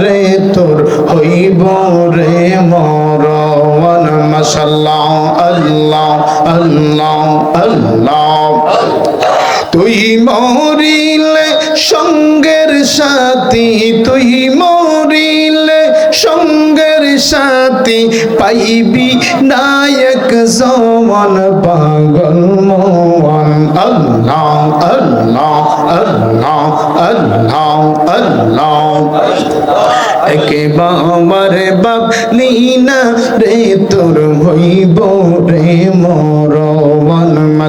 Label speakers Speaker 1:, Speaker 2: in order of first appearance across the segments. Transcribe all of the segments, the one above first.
Speaker 1: রে তোর হইব রে আল্লাহ তুই মরিলে সঙ্গের সাথী তুই মরিলে সাথী পাইবি নায়ক জমন পাগল মোহন আল্লাহ আল্লাহ আল্লাহ আল্লাহ আল্লাহ। একেবার বাবলিনা রে, তোর হইব রে মরওয়ান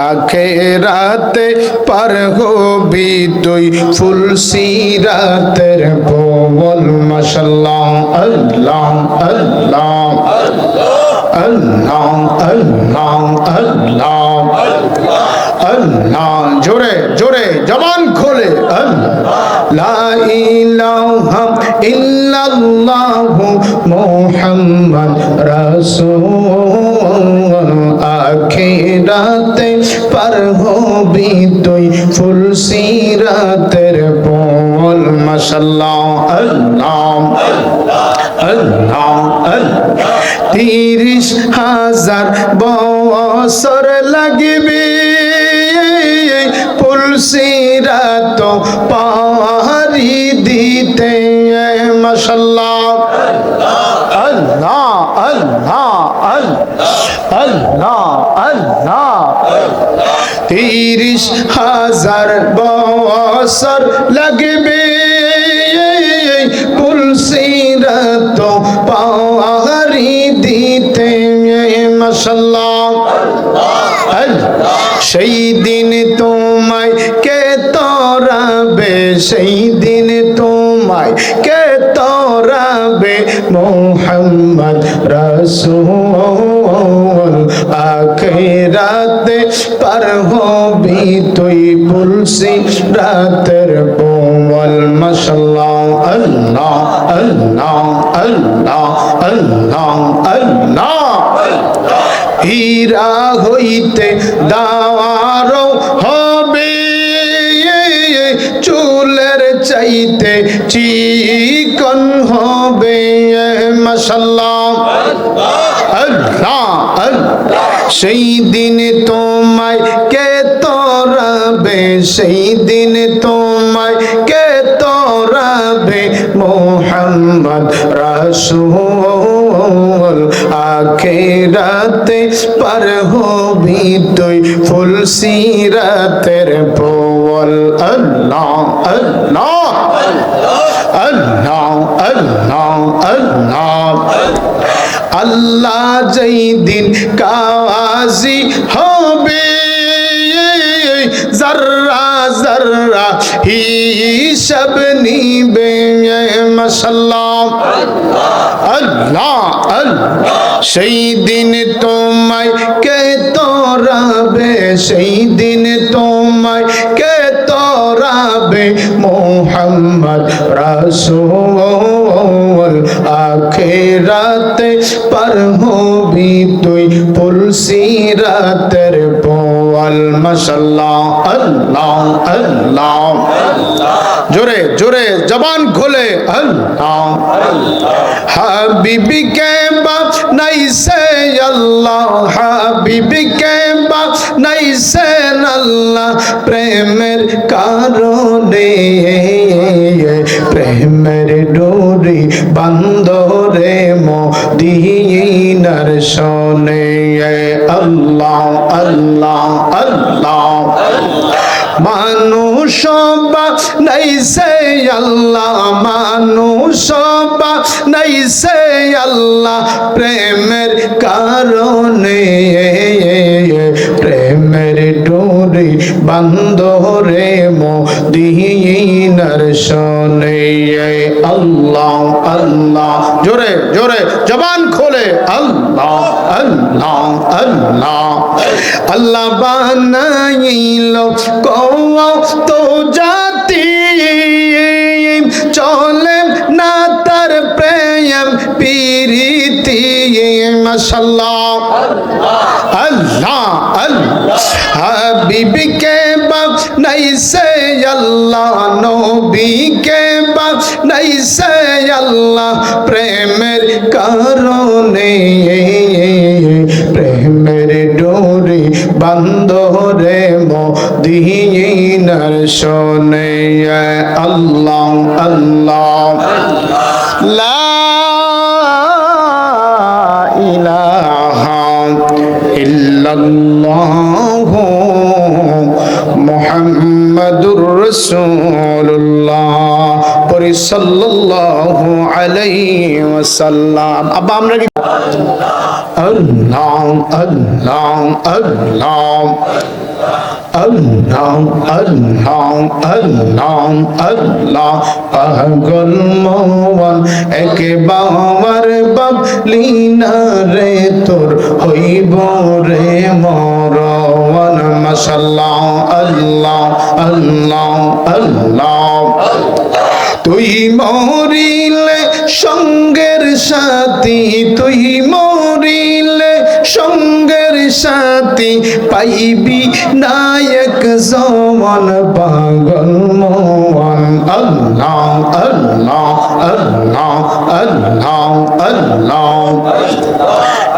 Speaker 1: আখেরাতে পার হবি তুই ফুল সিরাতের বল মাশাল্লাহ, আল্লাহ আল্লাহ আল্লাহ আল্লাহ আল্লাহ আল্লাহ, জোরে জোরে, জবান খোলে লা ইলাহা ইল্লাল্লাহ মুহাম্মদ রাসূল আখিরাতে পার হবি তুই ফুল সিরাতের বল মাশাল্লাহ আল্লাহ আল্লাহ। তিরিশ হাজার বছর লাগবে তিরিশ হাজার বছর লাগবে। পুলসিরাত পাহারি দিতে মশাল্লাহ সেই দিন তোমায় কে তরাবে, সেই দিন তোমায় কে তরাবে, মোহাম্মদ রসুল আখেরাতে তুই পুলসি রাতের বোল মশাল্লাহ, আল্লাহ আল্লাহ আল্লাহ আল্লাহ আল্লাহ। হীরা হইতে দাওয়ার হবে। চুলের চাইতে চিকন হবে। মশাল্লাহ। আল্লাহ আল্লাহ। সেই দিন তোমায় কে তোরাবে সেই দিন তোমায় কে তোরাবে মোহাম্মদ রাসূল? আখেরাতে পার হবি তুই ফুল সিরাতের পোল আল্লাহ আল্লাহ আল্লাহ আল্লাহ আল্লাহ। আল্লাহ যেই দিন কাওয়াজি হবে জর্রা জর্রা হিসাব নিবে মশাল্লাহ আল্লাহ আল্লাহ সেই দিন তোমায় কে তোরাবে সেই দিন তোমায় কে তোরাবে মোহাম্মদ রাসূল আখেরাতে পার হবি তুই পুলসি রাতের পোয়াল মাশাল্লাহ আল্লাহ আল্লাহ। জোরে জোরে, জবান খোলে, আল্লাহ হাবিবি কে বাপ নাই সে আল্লাহ হাবিবি কে বাপ নাই সে আল্লাহ। প্রেমের কারণে, প্রেমের ডোরি বান্দরে শোনে আল্লাহ আল্লাহ আল্লাহ। মানুষ নাই সে আল্লাহ, মানুষ নাই সে আল্লাহ। প্রেমের কারণে প্রেমের ডোরে বান্দরে মদিনার শোনে আল্লাহ জোরে জোরে, জবান খোলে, আল্লাহ আল্লাহ আল্লাহ। আল্লাহ কত জাতি। চলে না তার প্রেম, পিরিতি। মাশাল্লাহ আল্লাহ আল্লাহ। হাবিবকে বাপ নাইসে আল্লাহ নবীকে বাপ নাইসে আল্লাহ প্রেমের কারণে। প্রেমের ডোরে বান্দরে মদিনার শোনে আল্লাহ আল্লাহ। লা ইলাহা ইল্লাল্লাহ। মুহাম্মাদুর রাসূলুল্লাহ, পরি সাল্লাল্লাহু আলাইহি ওয়াসাল্লাম। আব্বা, আমরা কি আল্লাহ আল্লাহ আল্লাহ আল্লাহ আল্লাহ আল্লাহ আল্লাহ পাগল মন একে বাবার বাবলিনা রে তোর হইব রে মরওয়ান মাশাল্লাহ আল্লাহ আল্লাহ আল্লাহ। তুই মরিলে সঙ্গের সাথী, তুই মরিলে সঙ্গের সাথী পাইবি নায়ক জমান পাগল মোহন আল্লাহ আল্লাহ আল্লাহ আল্লাহ আল্লাহ।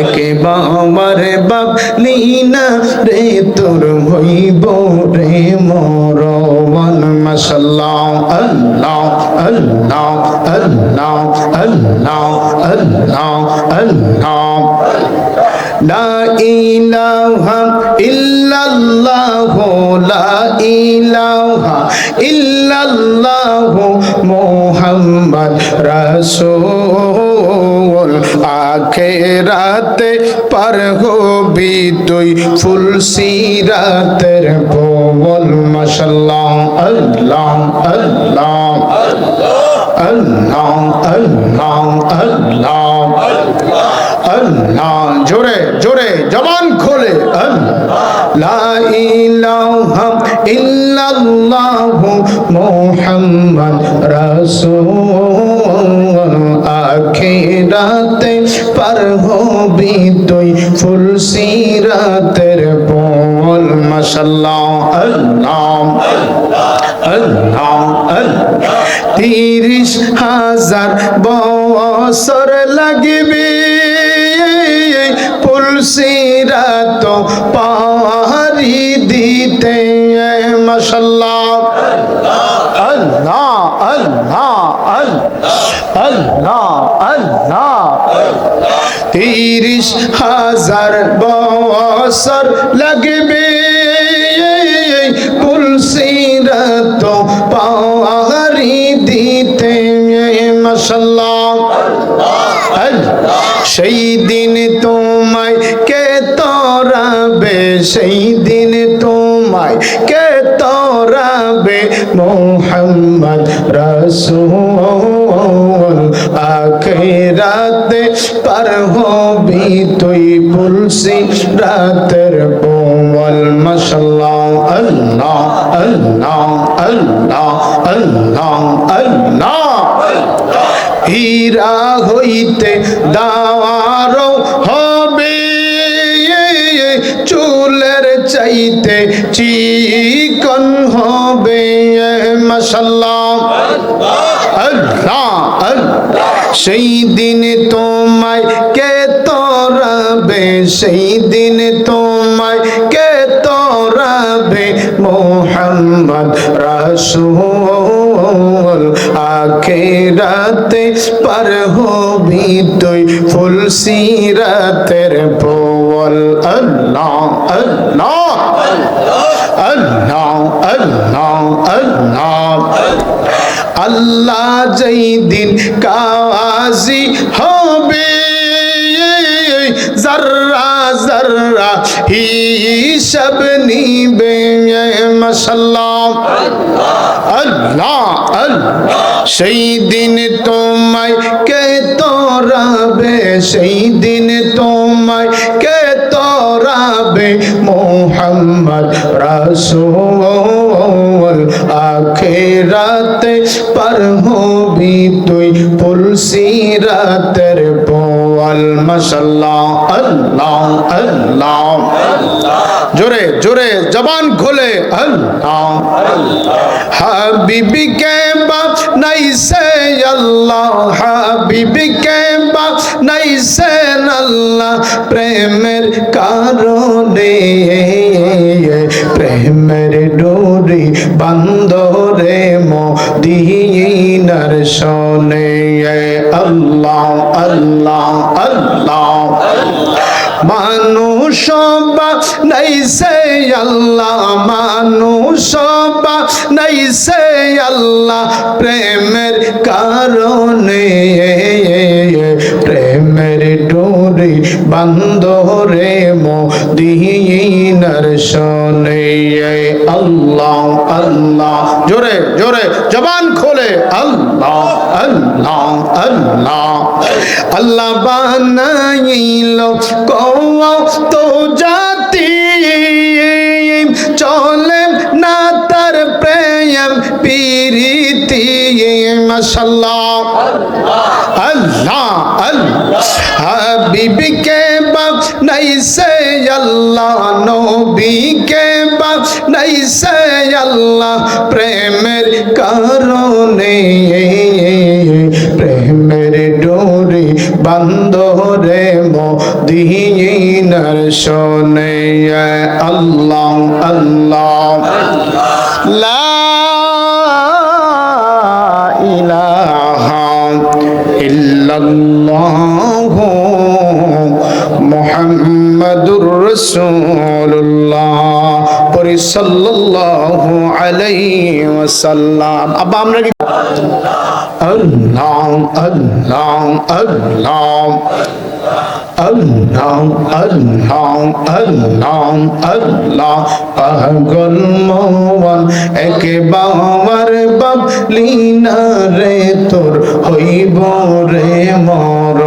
Speaker 1: একে বাবার বাপ লীনা রে, তোর হইব রে মরওয়ান মাশাল্লাহ, আল্লাহ আল্লাহ আল্লাহ আল্লাহ আল্লাহ আল্লাহ। লা ইলাহা ইল্লাল্লাহ, লা ইলাহা রাসূল আখেরাতে পার হবি তুই ফুল সিরাতের বল মাশাল্লাহ, আল্লাহ আল্লাহ আল্লাহ আল্লাহ আল্লাহ। আল্লাহ জোরে জোরে, জবান খোলে লা ইল্লাল্লাহ মুহাম্মদ রাসূল আখিরাতে পার হবি তুই, ফুল সিরাতের বল মাশাল্লাহ, আল্লাহ আল্লাহ আল্লাহ। তিরিশ হাজার বছর লাগবে তিরিশ হাজার বছর লাগবে। পুলসিরাত পাহারি দিতে মশাল্লাহ সেই দিন তোমায় কে তরাবে, সেই দিন তোমায় কে তরাবে, মোহাম্মদ রসুল। পার হবি তুই পুলসি রাতের বোল মশাল্লাহ আল্লাহ আল্লাহ আল্লাহ আল্লাহ আল্লাহ। হীরা হইতে দাওয়ার হবে, চুলের চাইতে চিকন হবে মশাল্লাহ সেই দিন তোমায় কে তোরাবে? সেই দিন তোমায় কে তোরাবে? মোহাম্মদ রাসূল, আখেরাতে পার হবি তুই, ফুল সিরাতের পোল আল্লাহ আল্লাহ আল্লাহ আল্লাহ আল্লাহ আল্লাহ। যেই দিন কাজী হবে জর্রা জর্রা হিসাব নিবে মশাল্লাহ আল্লাহ আল্লাহ, সেই দিন তোমায় কে তোরাবে, সেই দিন তোমায় কে তোরাবে, মোহাম্মদ রাসূল আখিরাতে পার হবি তুই ফুলসিরাতের পোয়াল মাশাল্লাহ আল্লাহ আল্লাহ। জোরে জোরে, জবান খোলে, আল্লাহ। হাবিবি কে বাপ নাই সে আল্লাহ হাবিবি কে বাপ নাই সে আল্লাহ। প্রেমের কারণে, প্রেমের ডোরি বান্দরে মদিনার শোনে আল্লাহ আল্লাহ আল্লাহ। মানুষ নাই সে আল্লাহ, মানুষ নাই সে আল্লাহ। প্রেমের কারণে প্রেমের ডোরে বান্দরে মদিনার আল্লাহ আল্লাহ। জোরে জোরে, জবান খোলে। আল্লাহ আল্লাহ আল্লাহ। আল্লাহ বানাইল কত জাতি। চলে না তার প্রেম, পিরিতি। মাশাল্লাহ আল্লাহ আল্লাহ। হাবিবকে নাই সে আল্লাহ নবীকে বাপ, নাই সে আল্লাহ প্রেমের কারণে। প্রেমের ডোরে বান্দরে মদিনার শোনে আল্লাহ আল্লাহ। লা ইলাহা ইল্লাল্লাহ মুহাম্মাদুর রাসূলুল্লাহ, পরি সাল্লাল্লাহু আলাইহি ওয়াসাল্লাম। আব্বা, আমরা কি আল্লাহ আল্লাহ আল্লাহ আল্লাহ আল্লাহ আল্লাহ আল্লাহ, পাগল মোহন একবার বাবলিনা রে তোর হইব রে মরওয়ান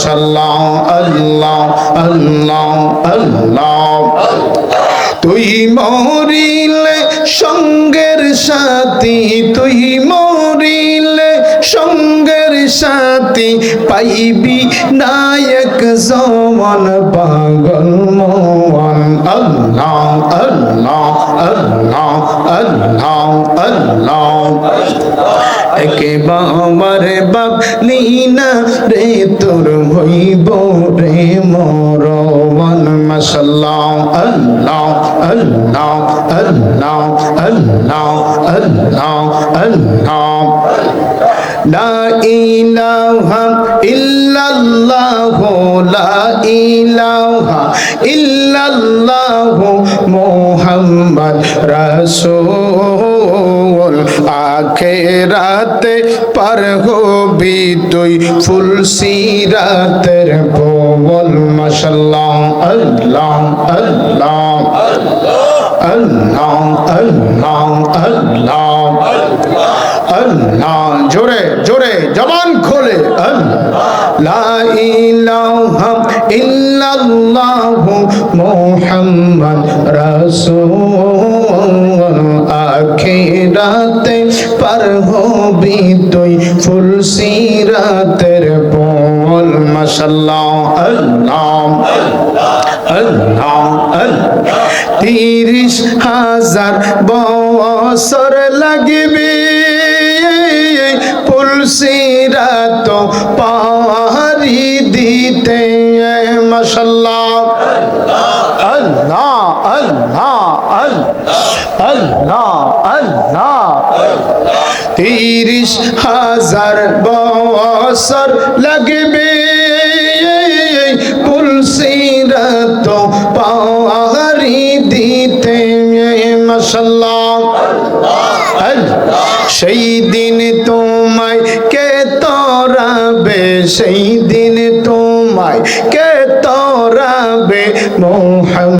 Speaker 1: মাশাল্লাহ আল্লাহ আল্লাহ আল্লাহ। তুই মরিলে সঙ্গের সাথী, তুই মরিলে সঙ্গের সাথী পাইবি নায়ক জমান পাগল মোহন আল্লাহ আল্লাহ আল্লাহ আল্লাহ আল্লাহ। একেবার বাপ লীনা রে, তোর হইব রে মরওয়ান মাশাল্লাহ, আল্লাহ আল্লাহ আল্লাহ আল্লাহ আল্লাহ আল্লাহ। লা ইলাহা ইল্লাল্লাহ, লা ইলাহা ইল্লাল্লাহ মুহাম্মদ রাসূল আখেরাতে পার হবি তুই ফুল সিরাতের বল মাশাল্লাহ আল্লাহ আল্লাহ আল্লাহ আল্লাহ আল্লাহ আল্লাহ, জোরে জোরে, জবান খোলে লা ইলাহা ইল্লাল্লাহ মুহাম্মদ রাসূল আখিরাতে পার হবি তুই ফুল সিরাতের বল, মাশাল্লাহ, আল্লাহ আল্লাহ আল্লাহ। তিরিশ হাজার বছর লাগবে আল্লাহ। তিরিশ হাজার বছর লাগবে। দিতে মশাল্লাহ সেই দিন তোমায় কে তোরাবে? সেই দিন তোমায় কে তোরাবে? মো